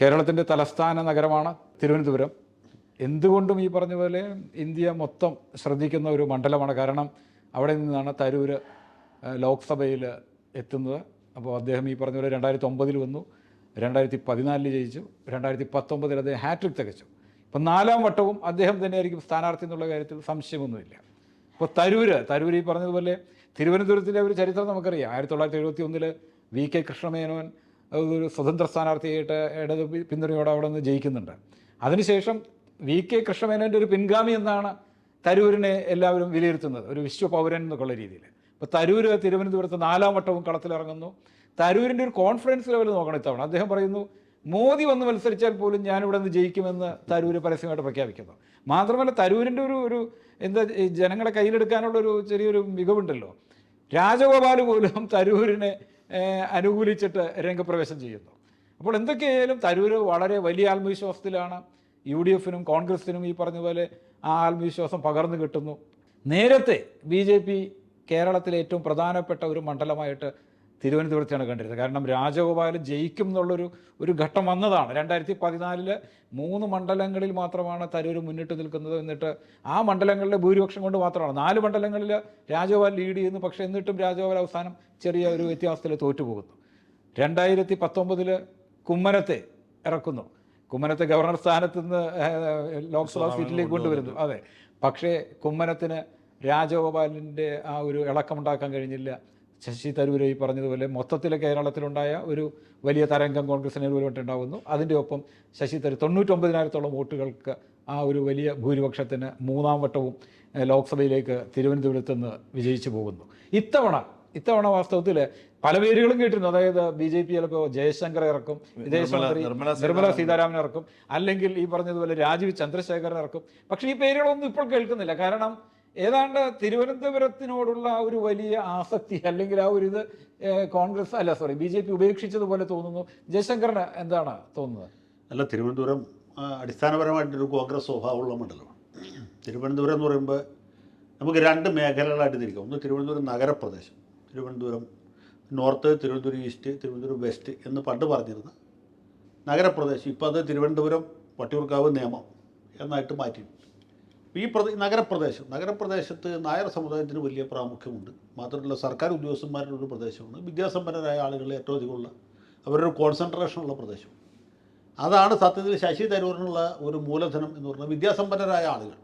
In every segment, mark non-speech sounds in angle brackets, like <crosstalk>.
കേരളത്തിന്റെ തലസ്ഥാന നഗരമാണ് തിരുവനന്തപുരം. എന്തുകൊണ്ടും ഈ പറഞ്ഞ പോലെ ഇന്ത്യ മൊത്തം ശ്രദ്ധിക്കുന്ന ഒരു മണ്ഡലമാണ്. കാരണം അവിടെ നിന്നാണ് തരൂര് ലോക്സഭയിൽ എത്തുന്നത്. അപ്പോൾ അദ്ദേഹം ഈ പറഞ്ഞ പോലെ രണ്ടായിരത്തി ഒമ്പതിൽ വന്നു. രണ്ടായിരത്തി പതിനാലിൽ ജയിച്ചു. രണ്ടായിരത്തി പത്തൊമ്പതിൽ അദ്ദേഹം ഹാട്രിക് തികച്ചു. ഇപ്പം നാലാം വട്ടവും അദ്ദേഹം തന്നെയായിരിക്കും സ്ഥാനാർത്ഥി എന്നുള്ള കാര്യത്തിൽ സംശയമൊന്നുമില്ല. ഇപ്പോൾ തരൂര് തരൂർ ഈ പറഞ്ഞതുപോലെ തിരുവനന്തപുരത്തിലെ ഒരു ചരിത്രം നമുക്കറിയാം. ആയിരത്തി തൊള്ളായിരത്തി എഴുപത്തി ഒന്നിൽ വി കെ കൃഷ്ണമേനോൻ ഒരു സ്വതന്ത്ര സ്ഥാനാർത്ഥിയായിട്ട് ഇടത് പിന്തുണയോടെ അവിടെ നിന്ന് ജയിക്കുന്നുണ്ട്. അതിനുശേഷം വി കെ കൃഷ്ണമേനോന്റെ ഒരു പിൻഗാമി എന്നാണ് തരൂരിനെ എല്ലാവരും വിലയിരുത്തുന്നത് ഒരു വിശ്വപൗരൻ എന്നൊക്കെയുള്ള രീതിയിൽ. ഇപ്പോൾ തരൂർ തിരുവനന്തപുരത്ത് നാലാം വട്ടവും കളത്തിലിറങ്ങുന്നു. തരൂരിന്റെ ഒരു കോൺഫിഡൻസ് ലെവൽ നോക്കണം ഇത്തവണ. അദ്ദേഹം പറയുന്നു മോദി വന്ന് മത്സരിച്ചാൽ പോലും ഞാനിവിടെ നിന്ന് ജയിക്കുമെന്ന് തരൂർ പരസ്യമായിട്ട് പ്രഖ്യാപിക്കുന്നു. മാത്രമല്ല തരൂരിന്റെ ഒരു ഒരു എന്താ ജനങ്ങളെ കയ്യിലെടുക്കാനുള്ള ഒരു ചെറിയൊരു മികവുണ്ടല്ലോ. രാജഗോപാൽ പോലും തരൂരിനെ അനുകൂലിച്ചിട്ട് രംഗപ്രവേശം ചെയ്യുന്നു. അപ്പോൾ എന്തൊക്കെയായാലും തരൂർ വളരെ വലിയ ആത്മവിശ്വാസത്തിലാണ്. യു ഡി എഫിനും കോൺഗ്രസിനും ഈ പറഞ്ഞ പോലെ ആ ആത്മവിശ്വാസം പകർന്നു കിട്ടുന്നു. നേരത്തെ ബി ജെ പി കേരളത്തിലെ ഏറ്റവും പ്രധാനപ്പെട്ട ഒരു മണ്ഡലമായിട്ട് തിരുവനന്തപുരത്താണ് കണ്ടിരുന്നത്. കാരണം രാജഗോപാൽ ജയിക്കും എന്നുള്ളൊരു ഒരു ഘട്ടം വന്നതാണ്. രണ്ടായിരത്തി പതിനാലിൽ മൂന്ന് മണ്ഡലങ്ങളിൽ മാത്രമാണ് തരൂർ മുന്നിട്ട് നിൽക്കുന്നത് എന്നിട്ട് ആ മണ്ഡലങ്ങളിലെ ഭൂരിപക്ഷം കൊണ്ട് മാത്രമാണ്. നാല് മണ്ഡലങ്ങളിൽ രാജഗോപാൽ ലീഡ് ചെയ്യുന്നു. പക്ഷേ എന്നിട്ടും രാജഗോപാൽ അവസാനം ചെറിയ ഒരു വ്യത്യാസത്തിൽ തോറ്റുപോകുന്നു. രണ്ടായിരത്തി പത്തൊമ്പതിൽ കുമ്മനത്തെ ഇറക്കുന്നു. കുമ്മനത്തെ ഗവർണർ സ്ഥാനത്ത് നിന്ന് ലോക്സഭാ സീറ്റിലേക്ക് കൊണ്ടുവരുന്നു. അതെ. പക്ഷേ കുമ്മനത്തിന് രാജഗോപാലിന്റെ ആ ഒരു ഇളക്കമുണ്ടാക്കാൻ കഴിഞ്ഞില്ല. ശശി തരൂർ ഈ പറഞ്ഞതുപോലെ മൊത്തത്തിൽ കേരളത്തിലുണ്ടായ ഒരു വലിയ തരംഗം കോൺഗ്രസിനെ ഒരുപാട് ഉണ്ടാകുന്നു അതിന്റെ ഒപ്പം ശശി തരൂർ തൊണ്ണൂറ്റൊമ്പതിനായിരത്തോളം വോട്ടുകൾക്ക് ആ ഒരു വലിയ ഭൂരിപക്ഷത്തിന് മൂന്നാം വട്ടവും ലോക്സഭയിലേക്ക് തിരുവനന്തപുരത്ത് നിന്ന് വിജയിച്ചു പോകുന്നു. ഇത്തവണ ഇത്തവണ വാസ്തവത്തിൽ പല പേരുകളും കേട്ടിരുന്നു. അതായത് ബി ജെ പി ചിലപ്പോൾ ജയശങ്കർ ഇറക്കും വിദേശമന്ത്രി നിർമ്മല സീതാരാമൻ ഇറക്കും. അല്ലെങ്കിൽ ഈ പറഞ്ഞതുപോലെ രാജീവ് ചന്ദ്രശേഖരൻ ഇറക്കും. പക്ഷേ ഈ പേരുകളൊന്നും ഇപ്പോൾ കേൾക്കുന്നില്ല. കാരണം ഏതാണ്ട് തിരുവനന്തപുരത്തിനോടുള്ള ഒരു വലിയ ആസക്തി അല്ലെങ്കിൽ ആ ഒരു ഇത് കോൺഗ്രസ് അല്ല സോറി ബി ജെ പി ഉപേക്ഷിച്ചതുപോലെ തോന്നുന്നു. ജയശങ്കറിന് എന്താണ് തോന്നുന്നത്? അല്ല തിരുവനന്തപുരം അടിസ്ഥാനപരമായിട്ടൊരു കോൺഗ്രസ് സ്വഭാവമുള്ള മണ്ഡലമാണ്. തിരുവനന്തപുരം എന്ന് പറയുമ്പോൾ നമുക്ക് രണ്ട് മേഖലകളായിട്ട് തിരിക്കാം. ഒന്ന് Thiruvananthapuram നഗരപ്രദേശം Thiruvananthapuram north Thiruvananthapuram east Thiruvananthapuram west എന്ന് പണ്ട് പറഞ്ഞിരുന്ന നഗരപ്രദേശം. ഇപ്പോൾ അത് തിരുവനന്തപുരം വട്ടിയൂർക്കാവ് നിയമം എന്നായിട്ട് മാറ്റി ഈ പ്രദേ നഗരപ്രദേശം നഗരപ്രദേശത്ത് നായർ സമുദായത്തിന് വലിയ പ്രാമുഖ്യമുണ്ട്. മാത്രമല്ല സർക്കാർ ഉദ്യോഗസ്ഥന്മാരുടെ ഒരു പ്രദേശമാണ്. വിദ്യാസമ്പന്നരായ ആളുകൾ ഏറ്റവും അധികമുള്ള അവരുടെ ഒരു കോൺസെൻട്രേഷനുള്ള പ്രദേശം. അതാണ് സത്യത്തിൽ ശശി തരൂരിനുള്ള ഒരു മൂലധനം എന്ന് പറഞ്ഞാൽ വിദ്യാസമ്പന്നരായ ആളുകൾ.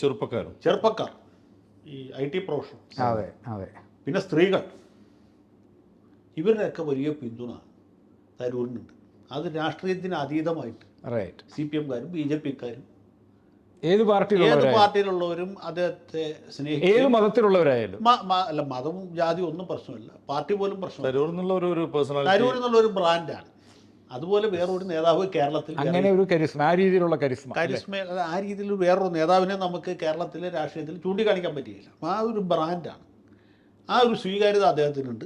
ചെറുപ്പക്കാർ. ചെറുപ്പക്കാർ. ഈ ഐ ടി പ്രൊഫഷൻ അതെ അതെ. പിന്നെ സ്ത്രീകൾ. ഇവരുടെയൊക്കെ വലിയ പിന്തുണ തരൂരിനുണ്ട്. അത് രാഷ്ട്രീയത്തിന് അതീതമായിട്ട് റൈറ്റ് സി പി എംകാരും ബി ജെ പിക്കാരും ഏത് പാർട്ടിയിലുള്ളവരും അദ്ദേഹത്തെ സ്നേഹിക്കും ഏത് മതത്തിലുള്ളവരായാലും. അല്ല മതവും ജാതിയും ഒന്നും പ്രശ്നമില്ല. പാർട്ടി പോലും പ്രശ്നമില്ല. തരൂർ എന്നുള്ള ഒരു ഒരു പേഴ്സണാലിറ്റി തരൂർ എന്നുള്ള ഒരു ബ്രാൻഡാണ് അതുപോലെ വേറൊരു നേതാവ് കേരളത്തിൽ അങ്ങനെ ഒരു കരിസ്മ ആ രീതിയിലുള്ള കരിസ്മ കരിസ്മ അല്ല, ആ രീതിയിൽ വേറൊരു നേതാവിനെ നമുക്ക് കേരളത്തിലെ രാഷ്ട്രീയത്തിൽ ചൂണ്ടിക്കാണിക്കാൻ പറ്റിയില്ല. ആ ഒരു ബ്രാൻഡാണ് ആ ഒരു സ്വീകാര്യത അദ്ദേഹത്തിനുണ്ട്.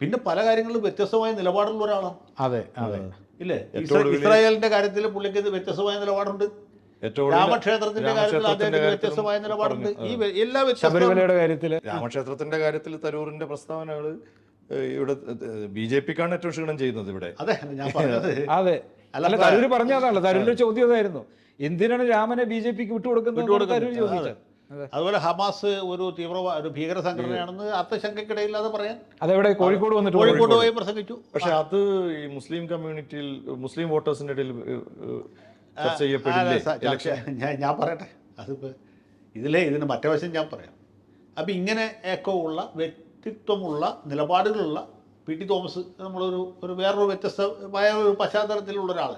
പിന്നെ പല കാര്യങ്ങളിലും വ്യത്യസ്തമായ നിലപാടുള്ള ഒരാളാണ്. അതെ അതെ. ഇല്ലേ? ഇസ്ര- ഇസ്രായേലിന്റെ കാര്യത്തിൽ പുള്ളിക്ക് ഇത് വ്യത്യസ്തമായ നിലപാടുണ്ട്. രാമക്ഷേത്രത്തിന്റെ കാര്യത്തിൽ രാമക്ഷേത്രത്തിന്റെ അദ്ദേഹത്തിന് കാര്യത്തിലും വ്യത്യസ്തമായ നിലപാടുണ്ട്. ഈ എല്ലാ ശബരിമലയുടെ കാര്യത്തിൽ രാമക്ഷേത്രത്തിന്റെ കാര്യത്തിൽ തരൂറിന്റെ പ്രസ്താവനകൾ ഇവിടെ ബി ജെ പിക്കാണ് ഏറ്റവും ക്ഷീണം ചെയ്യുന്നത് ഇവിടെ. അതെ ഞാൻ പറഞ്ഞത്. <laughs> അതെ. അല്ല, തരൂര് പറഞ്ഞതാണല്ലോ തരൂരിന്റെ ചോദ്യം അതായിരുന്നു എന്തിനാണ് രാമനെ ബി ജെ പിക്ക് വിട്ടുകൊടുക്കുന്നത്? ചോദിച്ചത്. അതുപോലെ ഹമാസ് ഒരു തീവ്രവാദ ഒരു ഭീകര സംഘടനയാണെന്ന് അർത്ഥശങ്കയ്ക്കിടയില്ലാതെ പറയാൻ അതെവിടെ? കോഴിക്കോട് വന്നിട്ട് കോഴിക്കോട് പോയി പ്രസംഗിച്ചു. പക്ഷെ അത് ഈ മുസ്ലിം കമ്മ്യൂണിറ്റിയിൽ മുസ്ലിം വോട്ടേഴ്സിന്റെ ഇടയിൽ ചർച്ച ചെയ്യപ്പെടില്ലേ? <laughs> ഞാൻ ഞാൻ പറയട്ടെ? അതിപ്പോൾ ഇതിലെ ഇതിന് മറ്റേ വശം ഞാൻ പറയാം. അപ്പം ഇങ്ങനെ ഒക്കെ ഉള്ള വ്യക്തിത്വമുള്ള നിലപാടുകളുള്ള പി. ടി. തോമസ് നമ്മളൊരു ഒരു വേറൊരു വ്യത്യസ്തമായ ഒരു പശ്ചാത്തലത്തിലുള്ള ഒരാൾ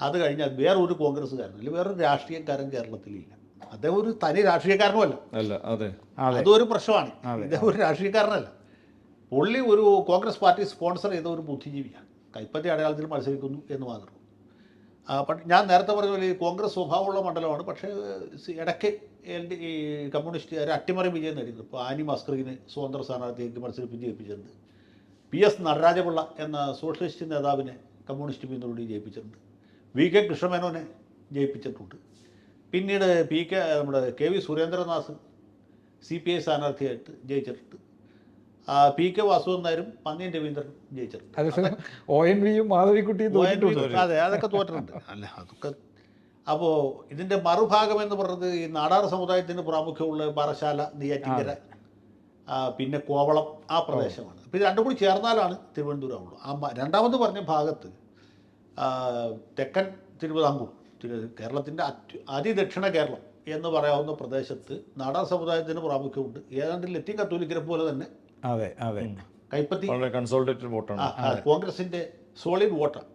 അത് കഴിഞ്ഞാൽ വേറൊരു കോൺഗ്രസ്സുകാരൻ അല്ലെങ്കിൽ വേറൊരു രാഷ്ട്രീയക്കാരൻ കേരളത്തിലില്ല. അദ്ദേഹം ഒരു തനി രാഷ്ട്രീയക്കാരനുമല്ല. അല്ല അതെ. അതെ. അതൊരു പ്രശ്നമാണ്. ഇദ്ദേഹം ഒരു രാഷ്ട്രീയക്കാരനല്ല. പുള്ളി ഒരു കോൺഗ്രസ് പാർട്ടി സ്പോൺസർ ചെയ്ത ഒരു ബുദ്ധിജീവിയാണ്. കൈപ്പത്തി അടയാളത്തിൽ മത്സരിക്കുന്നു എന്ന് മാത്രം. ഞാൻ നേരത്തെ പറഞ്ഞ പോലെ ഈ കോൺഗ്രസ് സ്വഭാവമുള്ള മണ്ഡലമാണ്. പക്ഷേ ഇടയ്ക്ക് എൽ ഡി ഈ കമ്മ്യൂണിസ്റ്റ് ഒരു അട്ടിമറി വിജയം നേടിയിരുന്നു. ഇപ്പോൾ ആനി മസ്ക്രീന് സ്വതന്ത്ര സ്ഥാനാർത്ഥിക്ക് മത്സരിപ്പിച്ച് ജയിപ്പിച്ചിട്ടുണ്ട്. പി എസ് നടരാജപിള്ള എന്ന സോഷ്യലിസ്റ്റ് നേതാവിനെ കമ്മ്യൂണിസ്റ്റ് പിന്തുണയോട് ജയിപ്പിച്ചിട്ടുണ്ട്. വി കെ കൃഷ്ണമേനോനെ ജയിപ്പിച്ചിട്ടുണ്ട്. പിന്നീട് പി കെ നമ്മുടെ K V Surendranath C P I സ്ഥാനാർത്ഥിയായിട്ട് ജയിച്ചിട്ടുണ്ട്. പി കെ വാസുദേവൻ നായരും പന്നിയൻ രവീന്ദ്രനും ജയിച്ചിട്ടുണ്ട് അതേസമയം ഒ എൻ വിയും മാധവിക്കുട്ടിയും തോറ്റിട്ടുണ്ട്. അതെ അതൊക്കെ തോറ്റിട്ടുണ്ട്. അല്ല അതൊക്കെ അപ്പോൾ ഇതിന്റെ മറുഭാഗം എന്ന് പറഞ്ഞത് ഈ നാടാർ സമുദായത്തിന് പ്രാമുഖ്യമുള്ള പാറശാല നെയ്യാറ്റിങ്കര പിന്നെ കോവളം ആ പ്രദേശമാണ്. അപ്പോൾ ഇത് രണ്ടും കൂടി ചേർന്നാലാണ് തിരുവനന്തപുരം ഉള്ളൂ ആ രണ്ടാമത് പറഞ്ഞ ഭാഗത്ത് തെക്കൻ തിരുവിതാംകൂർ തിരു കേരളത്തിന്റെ അറ്റു അതിദക്ഷിണ കേരളം എന്ന് പറയാവുന്ന പ്രദേശത്ത് നാടാർ സമുദായത്തിന് പ്രാമുഖ്യമുണ്ട്. ഏതാണ്ട് ലത്തീൻ കത്തോലിക്കരെ പോലെ തന്നെ അതെ അതെ. കൈപ്പത്തി വളരെ കൺസോൾട്ടേറ്റഡ് വോട്ടാണ് കോൺഗ്രസിന്റെ സോളിഡ് വോട്ടാണ്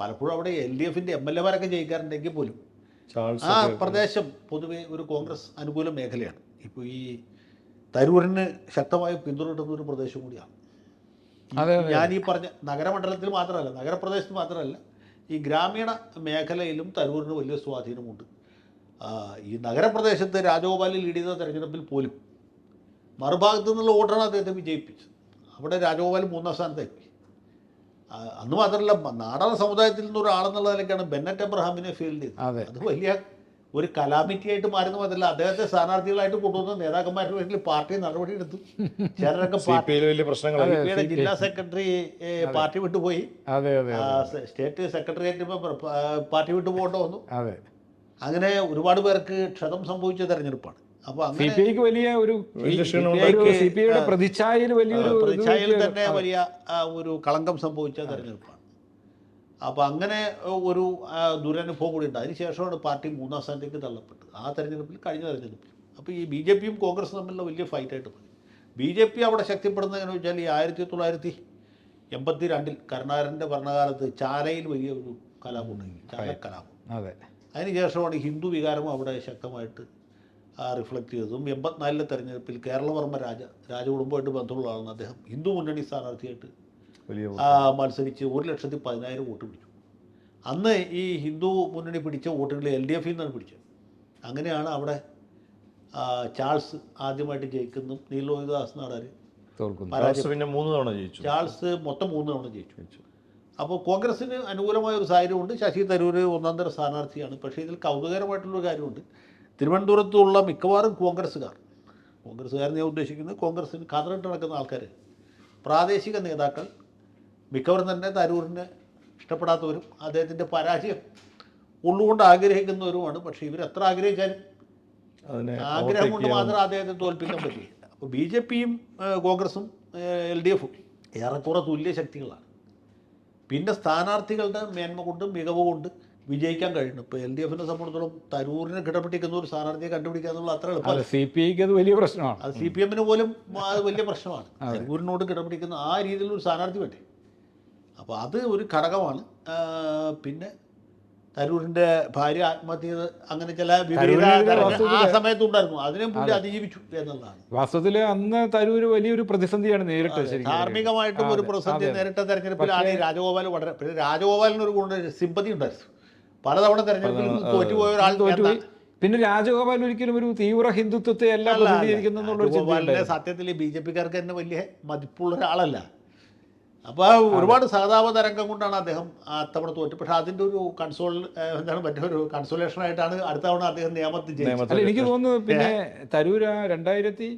പലപ്പോഴും അവിടെ എൽ ഡി എഫിന്റെ എം എൽ എമാരൊക്കെ ജയിക്കാറുണ്ടെങ്കിൽ പോലും. ആ പ്രദേശം പൊതുവെ ഒരു കോൺഗ്രസ് അനുകൂല മേഖലയാണ്. ഇപ്പോൾ ഈ തരൂരിന് ശക്തമായി പിന്തുണ കിട്ടുന്ന ഒരു പ്രദേശം കൂടിയാണ്. അതെ, ഞാൻ ഈ പറഞ്ഞ നഗരമണ്ഡലത്തിൽ മാത്രമല്ല നഗരപ്രദേശത്ത് മാത്രമല്ല ഈ ഗ്രാമീണ മേഖലയിലും തരൂരിന് വലിയ സ്വാധീനമുണ്ട്. ഈ നഗരപ്രദേശത്ത് രാജഗോപാലിൽ ലീഡ് ചെയ്ത തെരഞ്ഞെടുപ്പിൽ പോലും മറുഭാഗത്തു നിന്നുള്ള വോട്ടാണ് അദ്ദേഹത്തെ വിജയിപ്പിച്ചത്. അവിടെ രാജഗോപാൽ മൂന്നാം സ്ഥാനത്തെത്തി. അന്ന് മാത്രമല്ല നാടക സമുദായത്തിൽ നിന്ന് ഒരാളെന്നുള്ള നിലയ്ക്കാണ് ബെന്നറ്റ് എബ്രഹാമിനെ ഫീൽഡ് ചെയ്തത്. അത്. വലിയ ഒരു കലാമിറ്റി ആയിട്ട് മാറുന്ന മാത്രമല്ല അദ്ദേഹത്തെ സ്ഥാനാർത്ഥികളായിട്ട് കൊണ്ടുവന്ന നേതാക്കന്മാരുടെ പേരിൽ പാർട്ടി നടപടിയെടുത്തു ചിലരൊക്കെ <laughs> ജില്ലാ സെക്രട്ടറി പാർട്ടി വിട്ടുപോയി. അതെ അതെ സ്റ്റേറ്റ് സെക്രട്ടേറിയറ്റ് പാർട്ടി വിട്ടു പോകേണ്ട വന്നു. അതെ. അങ്ങനെ ഒരുപാട് പേർക്ക് ക്ഷതം സംഭവിച്ച തെരഞ്ഞെടുപ്പാണ്. സി അങ്ങനെ പി ഐക്ക് വലിയ ഒരു സി പി ഐയുടെ പ്രതിച്ഛായയിൽ വലിയൊരു പ്രതിച്ഛായയിൽ തന്നെ വലിയ ഒരു കളങ്കം സംഭവിച്ച തെരഞ്ഞെടുപ്പാണ്. അപ്പോൾ അങ്ങനെ ഒരു ദുരനുഭവം കൂടി ഉണ്ട്. അതിനുശേഷമാണ് പാർട്ടി മൂന്നാം സ്ഥാനത്തേക്ക് തള്ളപ്പെട്ടത്. ആ തെരഞ്ഞെടുപ്പിൽ കഴിഞ്ഞ തെരഞ്ഞെടുപ്പിൽ. അപ്പോൾ ഈ ബി ജെ പിയും കോൺഗ്രസും തമ്മിലുള്ള വലിയ ഫൈറ്റായിട്ട് പോയി. ബി ജെ പി അവിടെ ശക്തിപ്പെടുന്നതെന്ന് വെച്ചാൽ ഈ ആയിരത്തി തൊള്ളായിരത്തി എൺപത്തി രണ്ടിൽ കരുണാകരന്റെ ഭരണകാലത്ത് ചാലയിൽ വലിയ ഒരു കലാപം ഉണ്ടായി. ചാല കലാപം. അതെ. അതിനുശേഷമാണ് ഹിന്ദു വികാരം അവിടെ ശക്തമായിട്ട് റിഫ്ലക്റ്റ് ചെയ്തതും എൺപത്തിനാലിലെ തെരഞ്ഞെടുപ്പിൽ കേരളവർമ്മ രാജ രാജകുടുംബമായിട്ട് ബന്ധമുള്ള ആളാണ് അദ്ദേഹം ഹിന്ദു മുന്നണി സ്ഥാനാർത്ഥിയായിട്ട് മത്സരിച്ച് ഒരു ലക്ഷത്തി പതിനായിരം വോട്ട് പിടിച്ചു. അന്ന് ഈ ഹിന്ദു മുന്നണി പിടിച്ച വോട്ടുകൾ എൽ ഡി എഫിൽ നിന്നാണ് പിടിച്ചത്. അങ്ങനെയാണ് അവിടെ ചാൾസ് ആദ്യമായിട്ട് ജയിക്കുന്നതും നീലോഹിദാസ് നാടാർ പിന്നെ മൂന്ന് തവണ ജയിച്ചു. ചാൾസ് മൊത്തം മൂന്ന് തവണ ജയിച്ചു. അപ്പോൾ കോൺഗ്രസിന് അനുകൂലമായ ഒരു സാഹചര്യമുണ്ട്. ശശി തരൂർ ഒന്നാം തരം സ്ഥാനാർത്ഥിയാണ്. പക്ഷേ ഇതിൽ കൗതുകരമായിട്ടുള്ളൊരു കാര്യമുണ്ട്. തിരുവനന്തപുരത്തുള്ള മിക്കവാറും കോൺഗ്രസ്സുകാർ. കോൺഗ്രസ്സുകാരെന്ന് ഞാൻ ഉദ്ദേശിക്കുന്നത് കോൺഗ്രസ്സിന് കതറിട്ട് നടക്കുന്ന ആൾക്കാർ പ്രാദേശിക നേതാക്കൾ മിക്കവരും തന്നെ തരൂരിനെ ഇഷ്ടപ്പെടാത്തവരും അദ്ദേഹത്തിന്റെ പരാജയം ഉള്ളുകൊണ്ട് ആഗ്രഹിക്കുന്നവരുമാണ്. പക്ഷേ ഇവർ എത്ര ആഗ്രഹിച്ചാലും ആഗ്രഹം കൊണ്ട് മാത്രം അദ്ദേഹത്തെ തോൽപ്പിക്കാൻ പറ്റില്ല. അപ്പോൾ ബി ജെ പിയും കോൺഗ്രസും എൽ ഡി എഫും ഏറെക്കുറെ തുല്യ ശക്തികളാണ്. പിന്നെ സ്ഥാനാർത്ഥികളുടെ മേന്മ കൊണ്ടും മികവ് കൊണ്ട് വിജയിക്കാൻ കഴിയുന്നു ഇപ്പോൾ എൽ ഡി എഫിനെ സംബന്ധിച്ചിടത്തോളം തരൂരിനെ കിടപിടിക്കുന്ന ഒരു സ്ഥാനാർത്ഥിയെ കണ്ടുപിടിക്കുക എന്നുള്ള അത്ര എളുപ്പമല്ല സി പി ഐക്ക് അത് വലിയ പ്രശ്നമാണ്. അത് സി പി എമ്മിന് പോലും അത് വലിയ പ്രശ്നമാണ്. തരൂരിനോട് കിടപിടിക്കുന്ന ആ രീതിയിൽ ഒരു സ്ഥാനാർത്ഥി വേണ്ടേ? അപ്പോൾ അത് ഒരു ഘടകമാണ്. പിന്നെ തരൂരിന്റെ ഭാര്യ ആത്മഹത്യ അങ്ങനെ ചില ആ സമയത്ത് സമയത്തുണ്ടായിരുന്നു അതിനെ പുള്ളി അതിജീവിച്ചു എന്നുള്ളതാണ്. വാസ്തവത്തിൽ അന്ന് തരൂര് വലിയൊരു പ്രതിസന്ധിയാണ് നേരിട്ട് ധാർമ്മികമായിട്ടും ഒരു പ്രതിസന്ധി. നേരിട്ട തെരഞ്ഞെടുപ്പിലാണ് രാജഗോപാൽ വളരെ പിന്നെ രാജഗോപാലിന് ഒരു ഗുണ സിമ്പതി ഉണ്ടായിരുന്നു. പലതവണ തെരഞ്ഞെടുപ്പിൽ തോറ്റുപോയ ഒരാൾ തോറ്റുപോയി. പിന്നെ രാജഗോപാൽ ഒരിക്കലും ഒരു തീവ്ര ഹിന്ദുത്വത്തെ അല്ല. പ്രതിനിധീകരിക്കുന്നു. സത്യത്തിൽ ബി ജെ പിക്കാർക്ക് തന്നെ വലിയ മതിപ്പുള്ള ഒരാളല്ല. അപ്പോൾ ഒരുപാട് സഹതാപ തരംഗം കൊണ്ടാണ് അദ്ദേഹം അത്തവണ തവണ തോറ്റു പക്ഷെ അതിന്റെ ഒരു കൺസോൾ എന്താണ് മറ്റൊരു കൺസോലേഷൻ ആയിട്ടാണ് അടുത്ത തവണ അദ്ദേഹം നിയമത്തിൽ എനിക്ക് തോന്നുന്നു പിന്നെ തരൂര രണ്ടായിരത്തി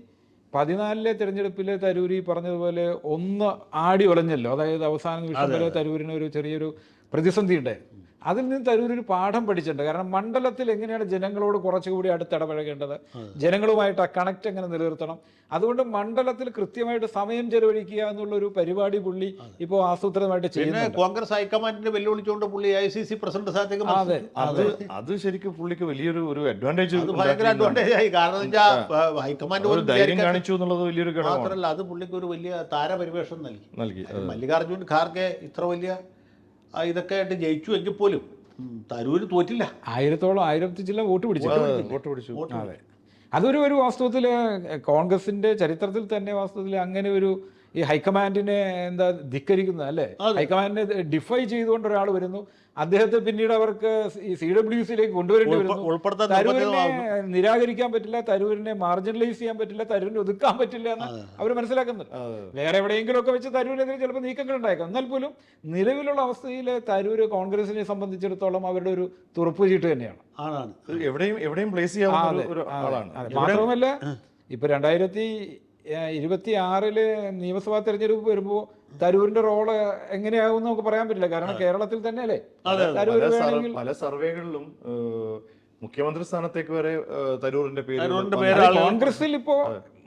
പതിനാലിലെ തെരഞ്ഞെടുപ്പിലെ തരൂരി ഈ പറഞ്ഞതുപോലെ ഒന്ന് ആടി ഒളഞ്ഞല്ലോ. അതായത് അവസാന നിമിഷം വരെ തരൂരിന് ഒരു ചെറിയൊരു പ്രതിസന്ധി ഉണ്ടായിരുന്നു അതിൽ നിന്ന് തരൂർ ഒരു പാഠം പഠിച്ചിട്ടുണ്ട്. കാരണം മണ്ഡലത്തിൽ എങ്ങനെയാണ് ജനങ്ങളോട് കുറച്ചുകൂടി അടുത്തിടപഴകേണ്ടത് ജനങ്ങളുമായിട്ട് ആ കണക്ട് എങ്ങനെ നിലനിർത്തണം? അതുകൊണ്ട് മണ്ഡലത്തിൽ കൃത്യമായിട്ട് സമയം ചെലവഴിക്കുക എന്നുള്ള ഒരു പരിപാടി പുള്ളി ഇപ്പോൾ ആസൂത്രിതമായിട്ട് പിന്നെ കോൺഗ്രസ് ഹൈക്കമാൻഡിനെ വെല്ലുവിളിച്ചുകൊണ്ട് പുള്ളി ഐ സി സി പ്രസിഡന്റ് സ്ഥാനത്തേക്ക് അതെ, അത് അത്. ശരിക്കും പുള്ളിക്ക് വലിയൊരു ഒരു അഡ്വാന്റേജ് അത് ഭയങ്കര അഡ്വാന്റേജ് ആയി. കാരണം വെച്ചാൽ ഹൈക്കമാൻഡ് ഒരു ധൈര്യം കാണിച്ചു എന്നുള്ളത് വലിയൊരു മാത്രമല്ല അത് പുള്ളിക്ക് ഒരു വലിയ താരപരിവേഷം നൽകി. നൽകി മല്ലികാർജുൻ മല്ലികാർജുൻ ഖാർഗെ ഇത്ര വലിയ ഇതൊക്കെ ആയിട്ട് ജയിച്ചു എങ്കിൽ പോലും തരൂര് തോറ്റില്ല. ആയിരത്തോളം ആയിരത്തി ചില വോട്ട് പിടിച്ചു. വോട്ട് പിടിച്ചു. അതെ. അതൊരു ഒരു വാസ്തവത്തിൽ കോൺഗ്രസിന്റെ ചരിത്രത്തിൽ തന്നെ വാസ്തവത്തിൽ അങ്ങനെ ഒരു ഈ ഹൈക്കമാൻഡിനെ എന്താ ധിക്കരിക്കുന്നത് അല്ലേ? ഹൈക്കമാൻഡിനെ ഡിഫൈ ചെയ്തുകൊണ്ട് ഒരാൾ വരുന്നു. അദ്ദേഹത്തെ പിന്നീട് അവർക്ക് ഈ സി ഡബ്ല്യു സിയിലേക്ക് കൊണ്ടുവരേണ്ടി വരുന്നു. തരൂരിനെ നിരാകരിക്കാൻ പറ്റില്ല തരൂരിനെ മാർജിനലൈസ് ചെയ്യാൻ പറ്റില്ല തരൂരിനെ ഒതുക്കാൻ പറ്റില്ല എന്ന് അവർ മനസ്സിലാക്കുന്നുണ്ട്. വേറെ എവിടെയെങ്കിലും ഒക്കെ വെച്ച് തരൂരിനെതിരെ ചിലപ്പോൾ നീക്കങ്ങൾ ഉണ്ടായേക്കാം. എന്നാൽ പോലും നിലവിലുള്ള അവസ്ഥയിൽ തരൂര് കോൺഗ്രസിനെ സംബന്ധിച്ചിടത്തോളം അവരുടെ ഒരു തുറപ്പ് ചീട്ട് തന്നെയാണ്. എവിടെയും എവിടെയും പ്ലേസ് ചെയ്യാവുന്ന. മാത്രമല്ല ഇപ്പൊ രണ്ടായിരത്തി ഇരുപത്തി ആറിൽ നിയമസഭാ തെരഞ്ഞെടുപ്പ് വരുമ്പോൾ തരൂരിന്റെ റോൾ എങ്ങനെയാവും നമുക്ക് പറയാൻ പറ്റില്ല. കാരണം കേരളത്തിൽ തന്നെ അല്ലേ പല സർവേകളിലും മുഖ്യമന്ത്രി സ്ഥാനത്തേക്ക് വരെ തരൂരിന്റെ പേര് കോൺഗ്രസിൽ ഇപ്പോ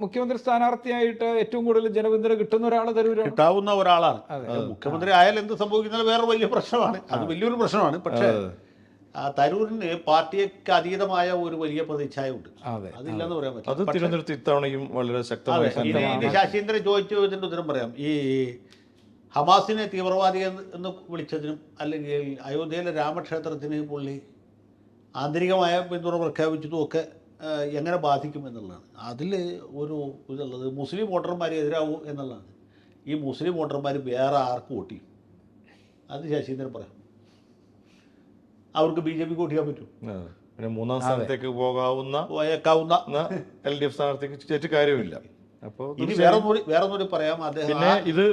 മുഖ്യമന്ത്രി സ്ഥാനാർത്ഥിയായിട്ട് ഏറ്റവും കൂടുതൽ ജനപിന്തുണ കിട്ടുന്ന ഒരാൾ തരൂർ കിട്ടാവുന്ന ഒരാളാണ്. മുഖ്യമന്ത്രി ആയാൽ എന്ത് സംഭവിക്കുന്നത് വേറെ വലിയ പ്രശ്നമാണ്. അത് വലിയൊരു പ്രശ്നമാണ്. പക്ഷേ തരൂരിന് പാർട്ടിക്ക് അതീതമായ ഒരു വലിയ പ്രതിച്ഛായ ഉണ്ട് അതെ അതില്ലെന്ന് പറയാൻ അത് തിരുവനന്തപുരത്ത് ഇത്തവണയും വളരെ അതെ ശക്തമായി ശശീന്ദ്രൻ ചോദിച്ചു ഇതിന്റെ ഉത്തരം പറയാം. ഈ ഹമാസിനെ തീവ്രവാദി എന്ന് എന്ന് വിളിച്ചതിനും അല്ലെങ്കിൽ അയോധ്യയിലെ രാമക്ഷേത്രത്തിന് പുള്ളി ആന്തരികമായ പിന്തുണ പ്രഖ്യാപിച്ചതും ഒക്കെ എങ്ങനെ ബാധിക്കും എന്നുള്ളതാണ്. അതിൽ ഒരു ഇതുള്ളത് മുസ്ലിം വോട്ടർമാർ എതിരാവും എന്നുള്ളതാണ്. ഈ മുസ്ലിം വോട്ടർമാർ വേറെ ആർക്ക് വോട്ട് ചെയ്യും. അത് ശശീന്ദ്രൻ പറയാം. അവർക്ക് ബി ജെ പി ചെയ്യാൻ പറ്റും. പിന്നെ മൂന്നാം സ്ഥാനത്തേക്ക് പോകാവുന്ന പോയേക്കാവുന്ന എൽ ഡി എഫ് സ്ഥാനാർത്ഥിക്ക് ചേറ്റ് കാര്യമില്ല. അപ്പോൾ ഇനി വേറെ കൂടി വേറെ കൂടി പറയാം. അദ്ദേഹം പിന്നെ ഇത്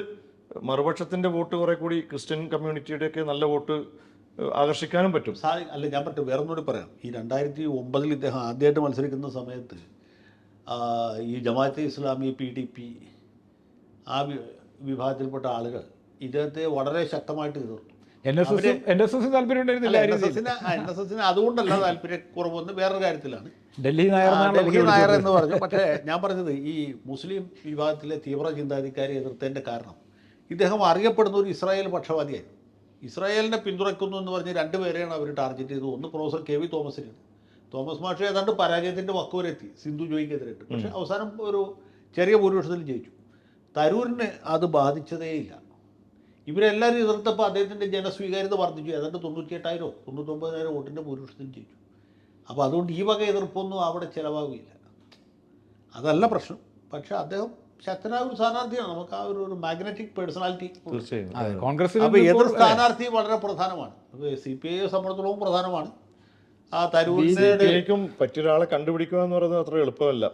മറുപക്ഷത്തിന്റെ വോട്ട് കുറെ കൂടി ക്രിസ്ത്യൻ കമ്മ്യൂണിറ്റിയുടെ ഒക്കെ നല്ല വോട്ട് ആകർഷിക്കാനും പറ്റും. അല്ല ഞാൻ പറ്റും വേറെ കൂടി പറയാം. ഈ രണ്ടായിരത്തി ഒമ്പതിൽ ഇദ്ദേഹം ആദ്യമായിട്ട് മത്സരിക്കുന്ന സമയത്ത് ഈ Jamaat-e Islami P D P ആ വിഭാഗത്തിൽപ്പെട്ട ആളുകൾ ഇദ്ദേഹത്തെ വളരെ ശക്തമായിട്ട് എതിർത്തു. N S S N S S താല്പര്യം ഉണ്ടായിരുന്നില്ല അതുകൊണ്ടല്ല താല്പര്യക്കുറവെന്ന് വേറൊരു കാര്യത്തിലാണ്. ഡൽഹി നായർ ഡൽഹി നായർ എന്ന് പറഞ്ഞു. പക്ഷേ ഞാൻ പറഞ്ഞത് ഈ മുസ്ലിം വിഭാഗത്തിലെ തീവ്ര ചിന്താധികാരി എതിർത്തതിന്റെ കാരണം. ഇദ്ദേഹം അറിയപ്പെടുന്ന ഒരു ഇസ്രായേൽ പക്ഷപാതിയായിരുന്നു. ഇസ്രായേലിനെ പിന്തുണയ്ക്കുന്നു എന്ന് പറഞ്ഞ് രണ്ടുപേരെയാണ് അവർ ടാർഗറ്റ് ചെയ്തത്. ഒന്ന് പ്രൊഫസർ കെ വി തോമസിനാണ് തോമസ് മാഷ് ഏതാണ്ട് പരാജയത്തിന്റെ വക്കുവരെത്തി സിന്ധു ജോയിക്കെതിരായിട്ട്. പക്ഷേ അവസാനം ഒരു ചെറിയ ഭൂരിപക്ഷത്തിൽ ജയിച്ചു. തരൂരിന് അത് ബാധിച്ചതേയില്ല. ഇവരെല്ലാവരും എതിർത്തപ്പോൾ അദ്ദേഹത്തിന്റെ ജനസ്വീകാര്യത വർദ്ധിച്ചു. ഏതാണ്ട് തൊണ്ണൂറ്റിയെട്ടായിരോ തൊണ്ണൂറ്റൊമ്പതിനായിരം വോട്ടിന്റെ ഭൂരിപക്ഷത്തിൽ ജയിച്ചു. അപ്പോൾ അതുകൊണ്ട് ഈ വക എതിർപ്പൊന്നും അവിടെ ചിലവാകില്ല അതല്ല പ്രശ്നം. പക്ഷെ അദ്ദേഹം ശക്തനായ ഒരു സ്ഥാനാർത്ഥിയാണ്. നമുക്ക് ആ ഒരു മാഗ്നറ്റിക് പേഴ്സണാലിറ്റി തീർച്ചയായും. കോൺഗ്രസ് അപ്പോൾ എതിർ സ്ഥാനാർത്ഥി വളരെ പ്രധാനമാണ്. സി പി ഐയെ സംബന്ധിച്ചിടത്തോളം പ്രധാനമാണ്. ആ ശരിക്കും പറ്റിയൊരാളെ കണ്ടുപിടിക്കുക എന്ന് പറയുന്നത് അത്ര എളുപ്പമല്ല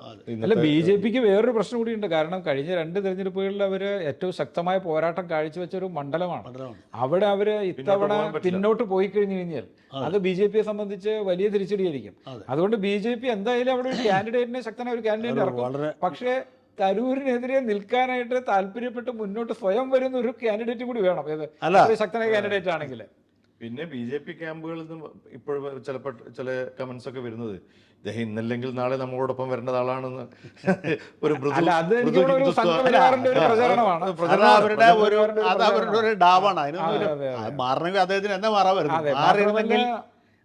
അല്ല ബി ജെ പിക്ക് വേറൊരു പ്രശ്നം കൂടിയുണ്ട്. കാരണം കഴിഞ്ഞ രണ്ട് തെരഞ്ഞെടുപ്പുകളിൽ അവർ ഏറ്റവും ശക്തമായ പോരാട്ടം കാഴ്ചവെച്ച ഒരു മണ്ഡലമാണ്. അവിടെ അവർ ഇത്തവണ പിന്നോട്ട് പോയി കഴിഞ്ഞു കഴിഞ്ഞാൽ അത്. ബി ജെ പിയെ സംബന്ധിച്ച് വലിയ തിരിച്ചടിയായിരിക്കും. അതുകൊണ്ട് ബി ജെ പി എന്തായാലും അവിടെ ഒരു കാൻഡിഡേറ്റിനെ ശക്തനായ ഒരു കാൻഡിഡേറ്റ് ഇറക്കും. പക്ഷേ തരൂരിനെതിരെ നിൽക്കാനായിട്ട് താല്പര്യപ്പെട്ട് മുന്നോട്ട് സ്വയം വരുന്ന ഒരു കാൻഡിഡേറ്റ് കൂടി വേണം. ഏത്. ശക്തനായ കാൻഡിഡേറ്റ് ആണെങ്കിൽ പിന്നെ ബി ജെ പി ക്യാമ്പുകളിൽ നിന്ന് ഇപ്പോഴും ചിലപ്പോൾ ചില കമന്റ്സ് ഒക്കെ വരുന്നത് ഇദ്ദേഹം ഇന്നല്ലെങ്കിൽ നാളെ നമ്മളോടൊപ്പം വരേണ്ട ആളാണെന്ന്. <laughs> ഒരു. അവരുടെ ഒരു അത് അവരുടെ ഒരു ഡാവാണ്. അതിനൊന്നും അതെ, അതെ, മാറണമെങ്കിൽ അദ്ദേഹത്തിന് എന്നെ മാറാൻ വരുന്നത്? മാറിയിരുന്നെങ്കിൽ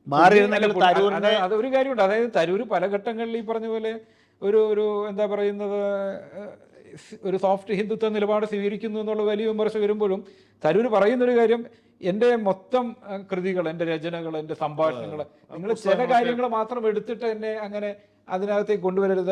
മാറിയിരുന്നെങ്കിൽ അത് അതൊരു കാര്യമുണ്ട്. അതായത് തരൂർ പല ഘട്ടങ്ങളിൽ ഈ പറഞ്ഞ പോലെ ഒരു ഒരു എന്താ പറയുന്നത് ഒരു സോഫ്റ്റ് ഹിന്ദുത്വ നിലപാട് സ്വീകരിക്കുന്നു എന്നുള്ള വലിയ വിമർശ വരുമ്പോഴും തരൂർ പറയുന്നൊരു കാര്യം എന്റെ മൊത്തം കൃതികൾ എന്റെ രചനകൾ എന്റെ സംഭാഷണങ്ങൾ നിങ്ങൾ ചില കാര്യങ്ങൾ മാത്രം എടുത്തിട്ട് എന്നെ അങ്ങനെ അതിനകത്തേക്ക് കൊണ്ടുവരരുത്.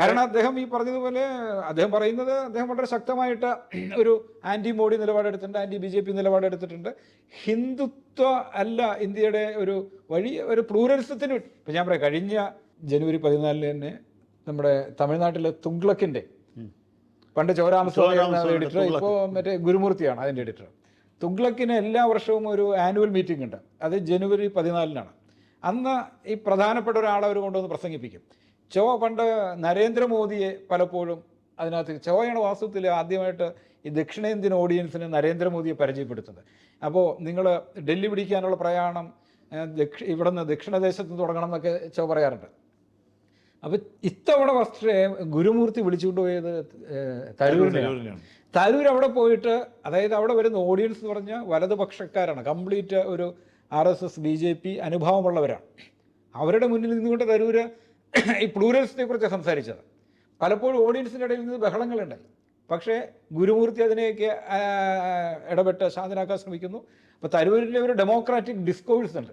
കാരണം അദ്ദേഹം ഈ പറഞ്ഞതുപോലെ അദ്ദേഹം പറയുന്നത് അദ്ദേഹം വളരെ ശക്തമായിട്ട് <clears throat> ഒരു ആന്റി മോഡി നിലപാടെടുത്തിട്ടുണ്ട് ആന്റി ബി ജെ പി നിലപാടെടുത്തിട്ടുണ്ട്. ഹിന്ദുത്വ അല്ല ഇന്ത്യയുടെ ഒരു വഴി ഒരു പ്ലൂരലിസത്തിന് ഇപ്പം ഞാൻ പറയാം കഴിഞ്ഞ ജനുവരി പതിനാലിന് തന്നെ നമ്മുടെ തമിഴ്നാട്ടിലെ തുഗ്ലക്കിന്റെ പണ്ട് ചോരാമസ്വാമി എഡിറ്റർ. ഇപ്പോൾ മറ്റേ ഗുരുമൂർത്തിയാണ് അതിന്റെ എഡിറ്റർ തുഗ്ലക്കിന് എല്ലാ വർഷവും ഒരു ആനുവൽ മീറ്റിംഗ് ഉണ്ട്. അത് ജനുവരി പതിനാലിനാണ്. അന്ന് ഈ പ്രധാനപ്പെട്ട ഒരാളെ അവർ കൊണ്ടുവന്ന് പ്രസംഗിപ്പിക്കും. ചോ പണ്ട് നരേന്ദ്രമോദിയെ പലപ്പോഴും അതിനകത്ത് ചോയാണ് വാസ്തവത്തിൽ ആദ്യമായിട്ട് ഈ ദക്ഷിണേന്ത്യൻ ഓഡിയൻസിന് നരേന്ദ്രമോദിയെ പരിചയപ്പെടുത്തുന്നത്. അപ്പോൾ നിങ്ങൾ ഡൽഹി പിടിക്കാനുള്ള പ്രയാണം ദക്ഷി ഇവിടുന്ന് ദക്ഷിണദേശത്ത് തുടങ്ങണം എന്നൊക്കെ ചോ പറയാറുണ്ട്. അപ്പോൾ ഇത്തവണ ഫസ്റ്റ് ഗുരുമൂർത്തി വിളിച്ചുകൊണ്ട് പോയത് തരൂരിനെയാണ്. തരൂർ അവിടെ പോയിട്ട് അതായത് അവിടെ വരുന്ന ഓഡിയൻസ് എന്ന് പറഞ്ഞാൽ വലതുപക്ഷക്കാരാണ്. കംപ്ലീറ്റ് ഒരു R S S B J P അനുഭവമുള്ളവരാണ്. അവരുടെ മുന്നിൽ നിന്നുകൊണ്ട് തരൂര് ഈ പ്ലൂറലിസത്തെ കുറിച്ച് സംസാരിച്ചത് പലപ്പോഴും ഓഡിയൻസിന്റെ ഇടയിൽ നിന്ന് ബഹളങ്ങളുണ്ടായി. പക്ഷേ ഗുരുമൂർത്തി അതിനെയൊക്കെ ഇടപെട്ട് ശാന്തനാക്കാൻ ശ്രമിക്കുന്നു. അപ്പോൾ തരൂരിലെ ഒരു ഡെമോക്രാറ്റിക് ഡിസ്കോഴ്സ് ഉണ്ട്.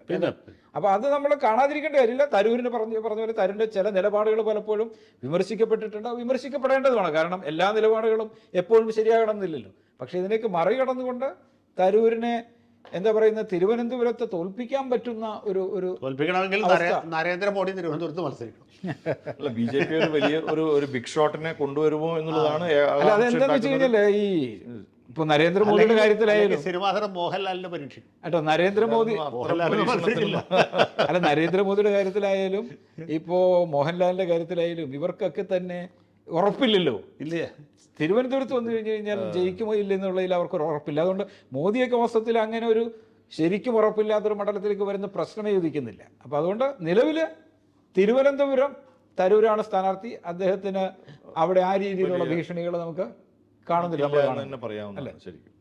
അപ്പോൾ അത് നമ്മൾ കാണാതിരിക്കേണ്ട കാര്യമില്ല തരൂരിന് പറഞ്ഞ പറഞ്ഞ പോലെ തരൂരിന്റെ ചില നിലപാടുകൾ പലപ്പോഴും വിമർശിക്കപ്പെട്ടിട്ടുണ്ട്. വിമർശിക്കപ്പെടേണ്ടതുമാണ് കാരണം എല്ലാ നിലപാടുകളും എപ്പോഴും ശരിയാകണം എന്നില്ലല്ലോ പക്ഷേ ഇതിനേക്ക് മറികടന്നുകൊണ്ട് തരൂരിനെ എന്താ പറയുന്ന തിരുവനന്തപുരത്ത് തോൽപ്പിക്കാൻ പറ്റുന്ന ഒരു ഒരു തോൽപ്പിക്കണമെങ്കിൽ നരേന്ദ്രമോദി തിരുവനന്തപുരത്ത് മത്സരിക്കണം അല്ല ബി ജെ പി ഒരു വലിയ ഒരു ഒരു ബിഗ് ഷോട്ടിനെ കൊണ്ടുവരുമോ എന്നുള്ളതാണ് അതെന്താണെന്ന് അല്ല ആകാംക്ഷ വെച്ച്. കഴിഞ്ഞാൽ ഈ ഇപ്പൊ നരേന്ദ്രമോദിയുടെ കാര്യത്തിലായാലും. സിനിമാതരം പരീക്ഷ പരീക്ഷിക്കും. കേട്ടോ നരേന്ദ്രമോദി അല്ല നരേന്ദ്രമോദിയുടെ കാര്യത്തിലായാലും ഇപ്പോ മോഹൻലാലിന്റെ കാര്യത്തിലായാലും ഇവർക്കൊക്കെ തന്നെ ഉറപ്പില്ലല്ലോ. ഇല്ലേ? തിരുവനന്തപുരത്ത് വന്നു കഴിഞ്ഞു കഴിഞ്ഞാൽ ജയിക്കുമോ ഇല്ലെന്നുള്ളതിൽ അവർക്ക് ഉറപ്പില്ല. അതുകൊണ്ട് മോദിയൊക്കെ വാസ്തവത്തിൽ അങ്ങനെ ഒരു ശരിക്കും ഉറപ്പില്ലാത്തൊരു മണ്ഡലത്തിലേക്ക് വരുന്ന പ്രശ്നമേ ചോദിക്കുന്നില്ല അപ്പോൾ അതുകൊണ്ട് നിലവിൽ തിരുവനന്തപുരം തരൂരാണ് സ്ഥാനാർത്ഥി. അദ്ദേഹത്തിന് അവിടെ ആ രീതിയിലുള്ള ഭീഷണികൾ നമുക്ക് കാണുന്നില്ല പറയാവുന്നതാണ് ശരിക്കും.